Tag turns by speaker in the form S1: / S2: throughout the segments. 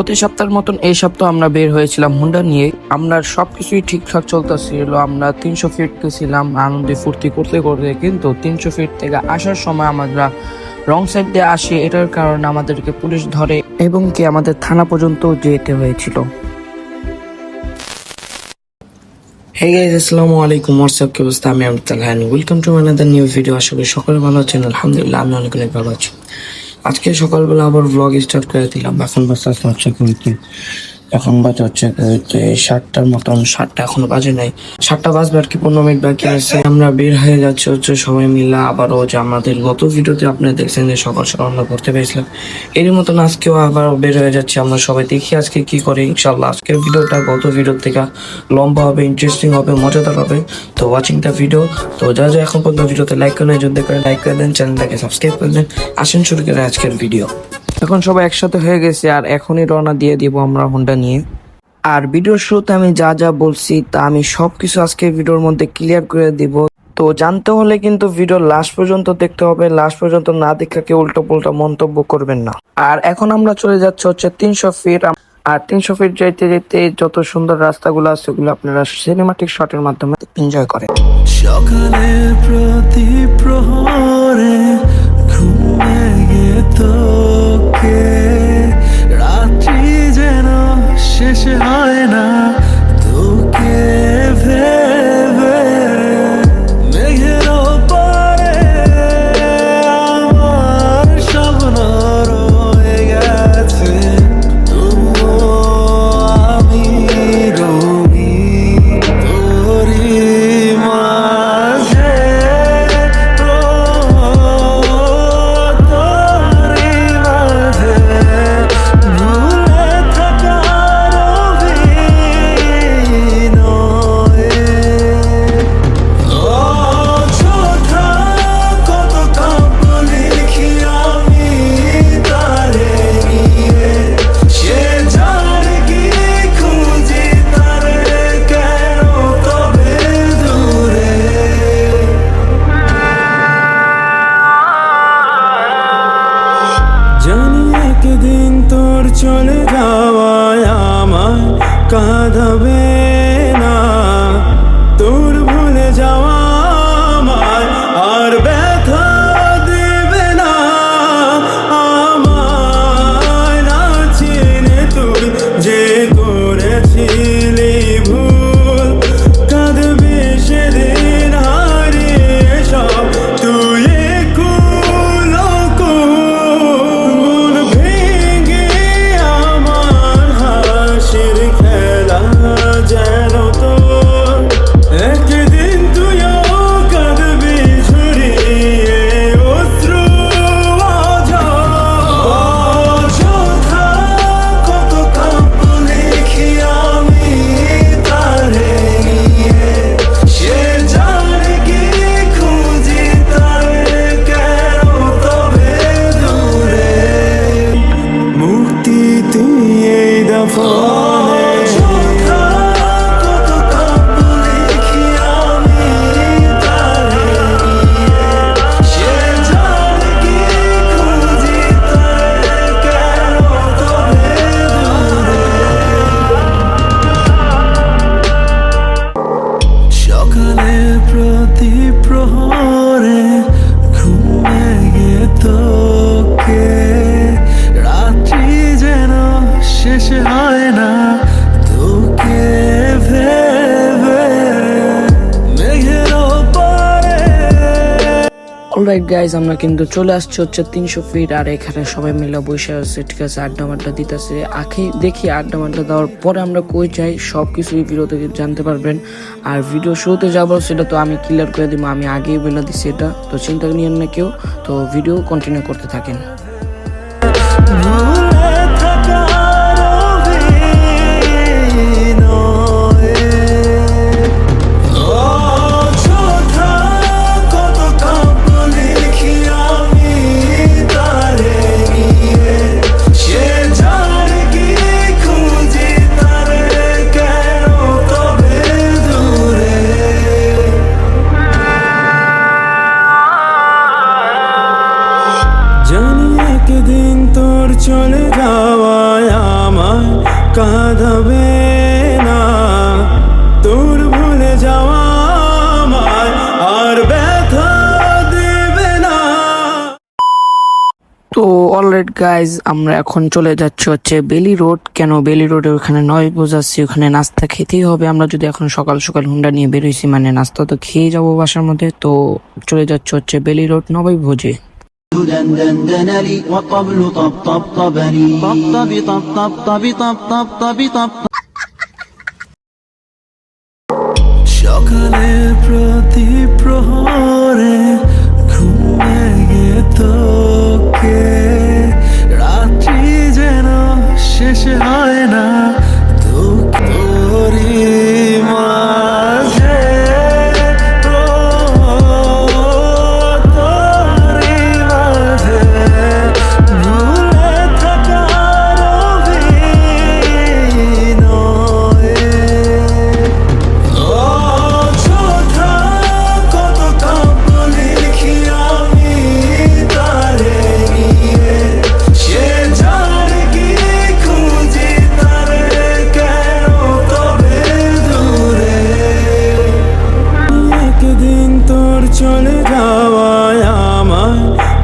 S1: প্রতি সপ্তাহের মতন এই সপ্তাহ আমরা বের হয়েছিলাম হুন্ডা নিয়ে। আমরা সবকিছুই ঠিকঠাক চলতেছিল আমরা তিনশো ফিট গেছিলাম, আনন্দে ফুর্তি করতে করতে কিন্তু তিনশো ফিট থেকে আসার সময় আমরা রং সাইড দিয়ে আসি, এটার কারণে আমাদেরকে পুলিশ ধরে এবং কি আমাদের থানা পর্যন্ত যেতে হয়েছিল। হে গাইজ আসসালামু আলাইকুম হোয়াটসঅ্যাপ কি অবস্থা? আমি আমতাল হ্যান। Welcome to another new video আশা করি সকলে ভালো আছেন। আলহামদুলিল্লাহ, আমি অনেক অনেক ভালো আছি। আজকে সকালবেলা আবার ব্লগ স্টার্ট করে দিলাম। এখন বাজতে হচ্ছে ঘুরতে এখন বাজে হচ্ছে সাতটার মতন, সাতটা এখনও বাজে নাই। সাতটা বাজবে আর কি, পনেরো মিনিট বাকি আছে। আমরা বের হয়ে যাচ্ছি হচ্ছে সবাই মিলে আবারও যে আমাদের গত ভিডিওতে আপনারা দেখছেন যে সকাল সকাল আমরা ঘুরতে পেয়েছিলাম এরই মতন আজকেও আবার বের হয়ে যাচ্ছি। আমরা সবাই দেখি আজকে কি করে ইনশাল্লাহ আজকের ভিডিওটা গত ভিডিওর থেকে লম্বা হবে ইন্টারেস্টিং হবে, মজাদার হবে। তো ওয়াচিং দ্য ভিডিও তো যা যা এখন পর্যন্ত ভিডিওতে লাইক করে যদি করে লাইক করে দেন চ্যানেলটাকে সাবস্ক্রাইব করে দেন। আসেন শুরু করে আজকের ভিডিও এখন সবাই একসাথে হয়ে গেছে আর এখনই রওনা দিয়ে দিব আমরা হোন্ডা নিয়ে আর ভিডিওর শুরুতে আমি যা যা বলছি তা আমি সবকিছু আজকে ভিডিওর মধ্যে ক্লিয়ার করে দিব। তো জানতে হলে কিন্তু ভিডিও লাস্ট পর্যন্ত দেখতে হবে লাস্ট পর্যন্ত না দেখে কেউ উল্টো পুল্টো মন্তব্য করবেন না। আর এখন আমরা চলে যাচ্ছি হচ্ছে তিনশো ফিট আর তিনশো ফিট যেতে যেতে যত সুন্দর রাস্তাগুলো আছে, ওগুলো আপনারা সিনেমাটিক শটের মাধ্যমে এনজয় করেন।
S2: সকালের প্রতি প্রহরে ঘুমে তোকে শেষ হয় না।
S1: অলরাইট গাইজ আমরা কিন্তু চলে আসছি হচ্ছে তিনশো ফিট আর এখানে সবাই মিলে বসে আছে, ঠিক আছে, আড্ডা মাড্ডা দিতেছে। আখি দেখি আড্ডা মাড্ডা দেওয়ার পরে আমরা কই যাই সব কিছু এই ভিডিও থেকে জানতে পারবেন। আর ভিডিও শুরুতে যাব সেটা তো আমি ক্লিয়ার করে দিব, আমি আগেই বলে দিচ্ছি এটা। তো চিন্তা নিয়েন না কেউ, তো ভিডিও কন্টিনিউ করতে থাকেন। তো অলরেড গাইজ আমরা এখন চলে যাচ্ছি হচ্ছে বেলি রোড কেন বেলি রোডে ওখানে নয় বোঝাচ্ছি ওখানে নাস্তা খেতেই হবে। আমরা যদি এখন সকাল সকাল হুন্ডা নিয়ে বেরোইছি মানে নাস্তা তো খেয়ে যাব বাসার মধ্যে। তো চলে যাচ্ছে হচ্ছে বেলি রোড নবই ভোজে।
S2: সকালে প্রতি প্রহার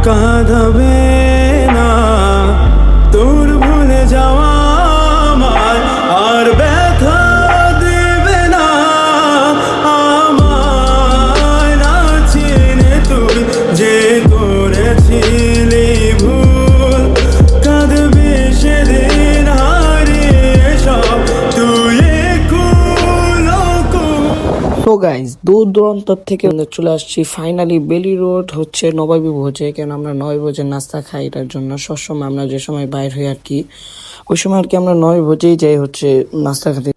S2: কাঁদাবে
S1: গাইজ দূর দূরান্ত থেকে চলে আসছি। ফাইনালি বেলি রোড হচ্ছে নবাবী ভোজে, কেন আমরা নয় ভোজের নাস্তা খাই এটার জন্য। সবসময় আমরা যে সময় বাইর হই আর কি, ওই সময় আর কি আমরা নয় ভোজেই যাই হচ্ছে নাস্তা খেতে।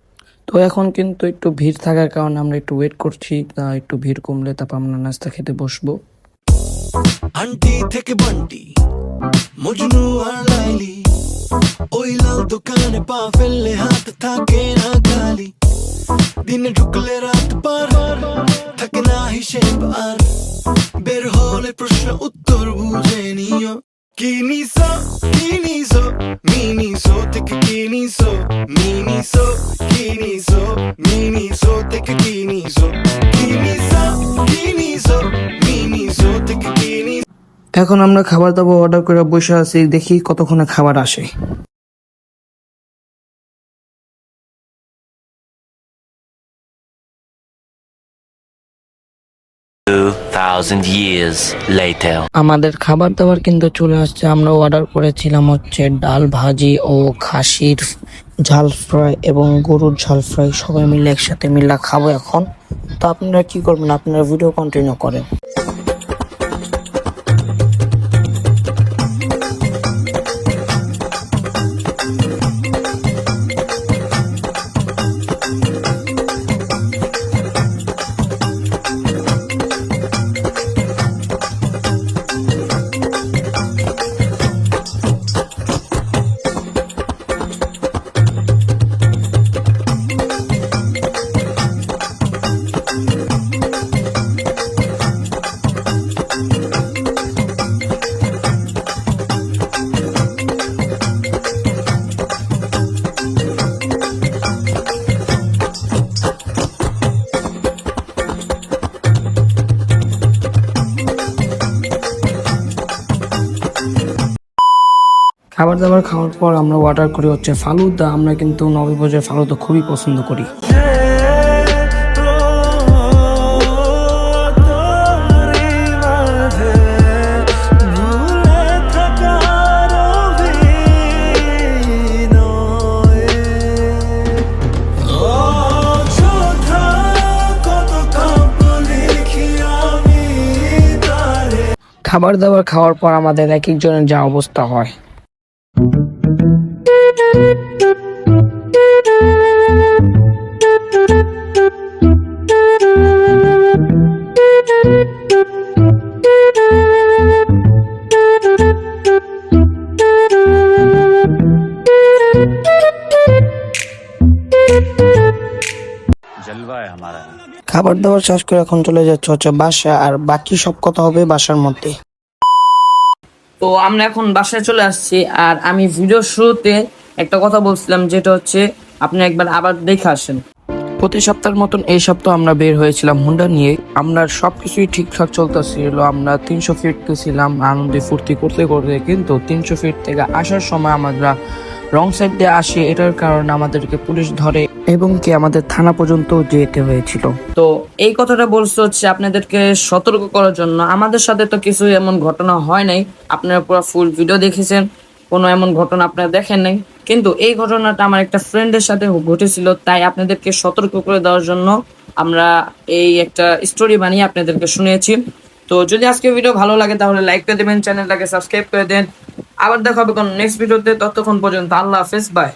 S1: তো এখন কিন্তু একটু ভিড় থাকার কারণে আমরা একটু ওয়েট করছি একটু ভিড় কমলে তারপর আমরা নাস্তা খেতে বসবো।
S2: আন্টি থেকে বান্টি, মজনু আর লাইলি, ওই লাল দোকানে পা ফেললে হাত থাকে না খালি দিনে ঢুকলে রাত পার, থাকে না হিসেব আর। বের হলে প্রশ্ন উত্তর বুঝে নিও। মিনিসো থেকে কি নিসো মিনিসো মিনিসো থেকে কি নিসো কি নিসো কি নিসো মিনিসো থেকে
S1: এখন আমরা খাবার দাবার অর্ডার করে বসে আছি, দেখি কতক্ষণে খাবার আসে।
S3: Thousand years later.
S1: আমাদের খাবার দাবার কিন্তু চলে আসছে, আমরা অর্ডার করেছিলাম হচ্ছে ডাল ভাজি ও খাসির ঝাল ফ্রাই এবং গরুর ঝাল ফ্রাই। সবাই মিলে একসাথে মিলা খাব এখন। তো আপনারা কি করবেন? আপনারা ভিডিও কন্টিনিউ করেন। খাবার দাবার খাওয়ার পর আমরা অর্ডার করি হচ্ছে ফালুদা আমরা কিন্তু নবীভোজের ফালুদা খুবই পছন্দ করি। খাবার দাবার খাওয়ার পর আমাদের এক একজনের যা অবস্থা হয়। খাবার দাবার শেষ করে এখন চলে যাচ্ছে হচ্ছে বাসা আর বাকি সব কথা হবে বাসার মধ্যে। তো আমরা এখন বাসায় চলে আসছি আর আমি ভিডিও শুরুতে একটা কথা বলছিলাম যেটা হচ্ছে
S4: আপনি একবার আবার দেখে আসেন।
S1: প্রতি সপ্তাহের মতন এই সপ্তাহ আমরা বের হয়েছিলাম হুন্ডা নিয়ে। আমরা সবকিছুই ঠিকঠাক চলতেছিল আমরা তিনশো ফিট ছিলাম আনন্দে ফুর্তি করতে করতে কিন্তু তিনশো ফিট থেকে আসার সময় আমরা রং সাইড দিয়ে আসি এটার কারণে আমাদেরকে পুলিশ ধরে এবং কি আমাদের থানা পর্যন্ত যেতে হয়েছিল।
S4: তো এই কথাটা বলছে হচ্ছে আপনাদেরকে সতর্ক করার জন্য। আমাদের সাথে তো কিছু এমন ঘটনা হয় নাই। আপনারা পুরো ফুল ভিডিও দেখেছেন। কোনো এমন ঘটনা আপনারা দেখেন নাই। কিন্তু এই ঘটনাটা আমার একটা ফ্রেন্ডের সাথে ঘটেছিল, তাই আপনাদেরকে সতর্ক করে দেওয়ার জন্য আমরা এই একটা স্টোরি বানিয়ে আপনাদেরকে শুনিয়েছি। তো যদি আজকে ভিডিও ভালো লাগে, তাহলে লাইক করে দেবেন চ্যানেলটাকে সাবস্ক্রাইব করে দেন। আবার দেখা হবে কোন নেক্সট ভিডিওতে ততক্ষণ পর্যন্ত আল্লাহ হাফেজ বাই